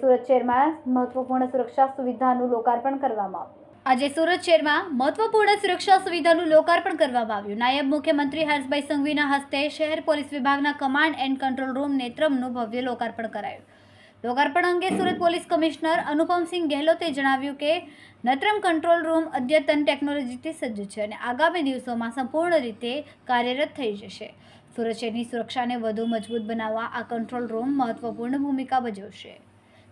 સુરત શહેરમાં મહત્વપૂર્ણ સુરક્ષા સુવિધાનું લોકાર્પણ કરવામાં આવ્યું. આજે સુરત શહેરમાં મહત્વપૂર્ણ સુરક્ષા સુવિધાનું લોકાર્પણ કરવામાં આવ્યું. નાયબ મુખ્યમંત્રી હર્ષભાઈ સંઘવીના હસ્તે શહેર પોલીસ વિભાગના કમાન્ડ એન્ડ કંટ્રોલ રૂમ નેત્રમનું ભવ્ય લોકાર્પણ કરાયું. લોકાર્પણ અંગે સુરત પોલીસ કમિશનર અનુપમસિંહ ગેહલોતે જણાવ્યું કે, નત્રમ કંટ્રોલ રૂમ અદ્યતન ટેકનોલોજીથી સજ્જ છે અને આગામી દિવસોમાં સંપૂર્ણ રીતે કાર્યરત થઈ જશે. સુરત શહેરની સુરક્ષાને વધુ મજબૂત બનાવવા આ કંટ્રોલ રૂમ મહત્વપૂર્ણ ભૂમિકા ભજવશે.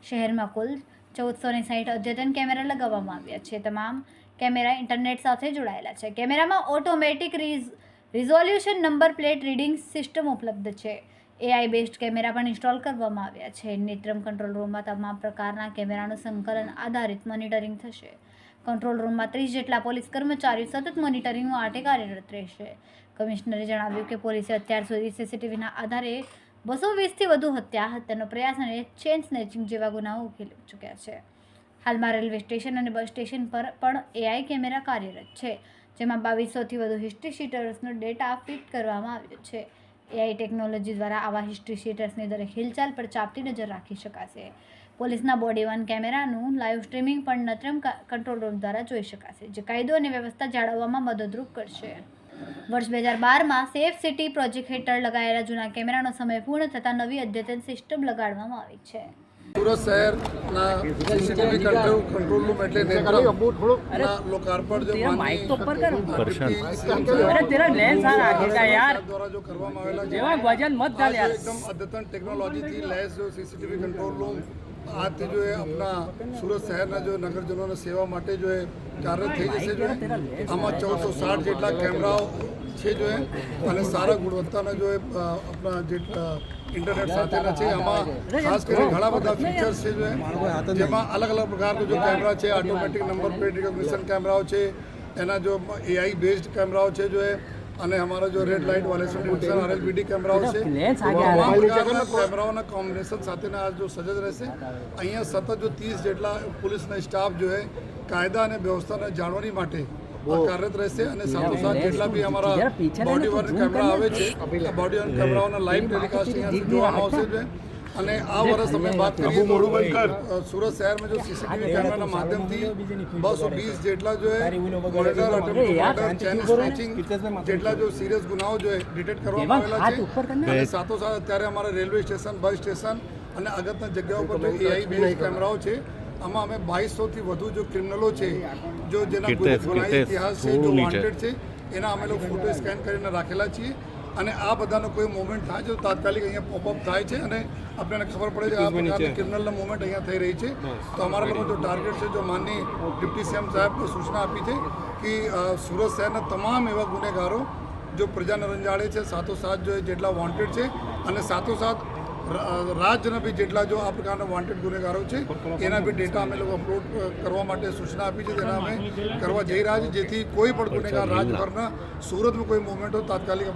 શહેરમાં કુલ ચૌદસો ને સાઠ અદ્યતન કેમેરા લગાવવામાં આવ્યા છે. તમામ કેમેરા ઇન્ટરનેટ સાથે જોડાયેલા છે. કેમેરામાં automatic રીઝ, resolution number plate reading system ઉપલબ્ધ છે. એઆઈ બેસ્ડ કેમેરા પણ ઇન્સ્ટોલ કરવામાં આવ્યા છે. નેત્રમ કંટ્રોલ રૂમમાં તમામ પ્રકારના કેમેરાનું સંકલન આધારિત મોનિટરિંગ થશે. કંટ્રોલ રૂમમાં ત્રીસ જેટલા પોલીસ કર્મચારીઓ સતત મોનિટરિંગ માટે કાર્યરત રહેશે. કમિશનરે જણાવ્યું કે પોલીસે અત્યાર સુધી સીસીટીવીના આધારે બસો વીસથી વધુ હત્યા, હત્યાનો પ્રયાસ અને ચેન સ્નેચિંગ જેવા ગુનાઓ ઉકેલી ચૂક્યા છે. હાલમાં રેલવે સ્ટેશન અને બસ સ્ટેશન પર પણ એઆઈ કેમેરા કાર્યરત છે, જેમાં બાવીસોથી વધુ હિસ્ટ્રી શીટર્સનો ડેટા ફિટ કરવામાં આવ્યો છે. એઆઈ ટેકનોલોજી દ્વારા આવા હિસ્ટ્રી શીટર્સની દરેક હિલચાલ પર ચાપતી નજર રાખી શકાશે. પોલીસના બોડી વન કેમેરાનું લાઈવ સ્ટ્રીમિંગ પણ નત્રમ કંટ્રોલ રૂમ દ્વારા જોઈ શકાશે, જે કાયદો અને વ્યવસ્થા જાળવવામાં મદદરૂપ કરશે. વર્ષ બે હજાર બારમાં સેફ સિટી પ્રોજેક્ટ હેઠળ લગાયેલા જૂના કેમેરાનો સમય પૂર્ણ થતાં નવી અદ્યતન સિસ્ટમ લગાડવામાં આવી છે. સુરત શહેરના સીસીટીવી કંટ્રોલ કંટ્રોલ રૂમ એટલે લોકાર્પણ જો માઇક તો પર કર. અરે તેરા લેન્સ આ આગે કા યાર? દ્વારા જો કરવામાં આવેલા જેવા વજન મત ડાલ યાર. એકદમ અદ્યતન ટેકનોલોજી થી લેસ જો સીસીટીવી કંટ્રોલ રૂમ આથી જો એ આપણા સુરત શહેરના જો નગરજનોને સેવા માટે જો એ કાર્ય થઈ જશે જો આમાં ચૌદસો સાઠ જેટલા કેમેરાઓ છે જો અને સારા ગુણવત્તાના જો આપણા જેટલા ઇન્ટરનેટ સાથેના છે આમાં ખાસ કરીને ઘણા બધા ફીચર્સ છે જો એ. જેમાં અલગ અલગ પ્રકારનો જો કેમેરા છે ઓટોમેટિક નંબર પ્લેટ રિકોગ્નિશન કેમેરાઓ છે એના જો એઆઈ બેઝડ કેમેરાઓ છે જો એ અને અમારા જો red light violation function RLVD કેમેરાઓ છે. તમામ પ્રકારના કેમેરાઓના કોમ્બિનેશન સાથેના આ જો સજજ રહેશે. અહીંયા સતત જો ત્રીસ જેટલા પોલીસના સ્ટાફ જો કાયદા અને વ્યવસ્થાને જાળવણી માટે કાર્યરત રહેશે અને સાથોસાથ જેટલા બી અમારા બોડી તો કેમેરા આવે છે આ બોડી વન કેમેરાઓના લાઈવ ટેલિકાસ્ટ અહીંયાથી જોવામાં આવશે અને આ વર્ષ અમે વાત કરીએ તો સુરત શહેરમાં જો સીસીટીવી કેમેરાના માધ્યમથી બસો વીસ જેટલા જો એ મોનિટર ચેન સ્નેચિંગ જેટલા જો સિરિયસ ગુનાઓ જો ડિટેક્ટ કરવામાં આવેલા છે સાથોસાથ અત્યારે અમારા રેલવે સ્ટેશન બસ સ્ટેશન અને અગત્યના જગ્યાઓ પર જો એઆઈ બેઝ કેમેરાઓ છે આમાં અમે બાવીસોથી વધુ જો ક્રિમિનલો છે જો જેના ગુનાહિત ઇતિહાસ છે જો વોન્ટેડ છે એના અમે લોકો ફોટો સ્કેન કરીને રાખેલા છીએ. અને આ બધાનો કોઈ મુવમેન્ટ થાય છે તો તાત્કાલિક અહીંયા પોપઅપ થાય છે અને આપણને ખબર પડે છે આ પ્રકારની ક્રિમિનલના મુવમેન્ટ અહીંયા થઈ રહી છે. તો અમારા લોકો જો ટાર્ગેટ છે જો માનની ડિપ્ટી સીએમ સાહેબ સૂચના આપી છે કે સુરત શહેરના તમામ એવા ગુનેગારો જો પ્રજાને રંજાડે છે સાથોસાથ જો એ જેટલા વોન્ટેડ છે અને સાથોસાથ રા- રાજ્યના બી જેટલા જો આ પ્રકારના વોન્ટેડ ગુનેગારો છે, એના બી ડેટા અમે લોકો અપલોડ કરવા માટે સૂચના આપી છે. તેના અમે કરવા જઈ રહ્યા છીએ. જેથી કોઈ પણ ગુનેગાર રાજભરના સુરતમાં કોઈ મુવમેન્ટ હોય તાત્કાલિક